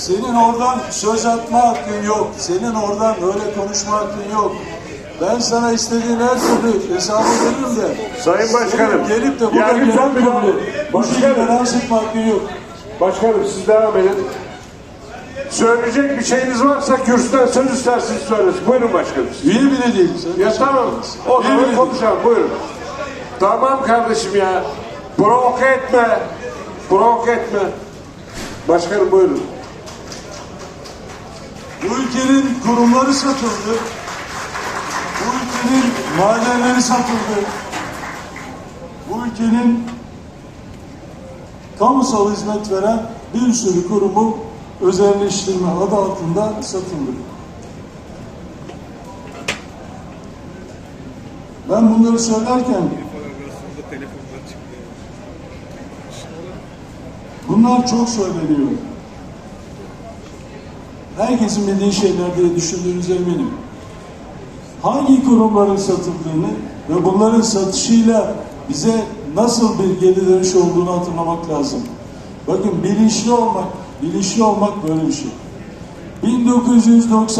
Senin oradan söz atma hakkın yok. Senin oradan öyle konuşma hakkın yok. Ben sana istediğin her türlü hesabı veririm de. Sayın Başkanım, senin gelip de burada ya lütfen genel bir daha- kurulu bu şekilde etme hakkın yok. Başkanım siz devam edin. Söyleyecek bir şeyiniz varsa kürsüden söz isterseniz söylesin. Buyurun başkanım. Üye bile değil. Sen Ya tamam. O zaman konuşalım. Buyurun. Tamam kardeşim ya. Provoke etme. Provoke etme. Başkanım buyurun. Bu ülkenin kurumları satıldı. Bu ülkenin madenleri satıldı. Bu ülkenin kamusal hizmet veren bir sürü kurumu özelleştirme adı altında satıldı. Ben bunları söylerken bunlar çok söyleniyor. Herkesin bildiği şeyler diye düşündüğünüze eminim. Hangi kurumların satıldığını ve bunların satışıyla bize nasıl bir geri dönüş olduğunu hatırlamak lazım. Bakın bilinçli olmak, bilinçli olmak böyle bir şey. 1995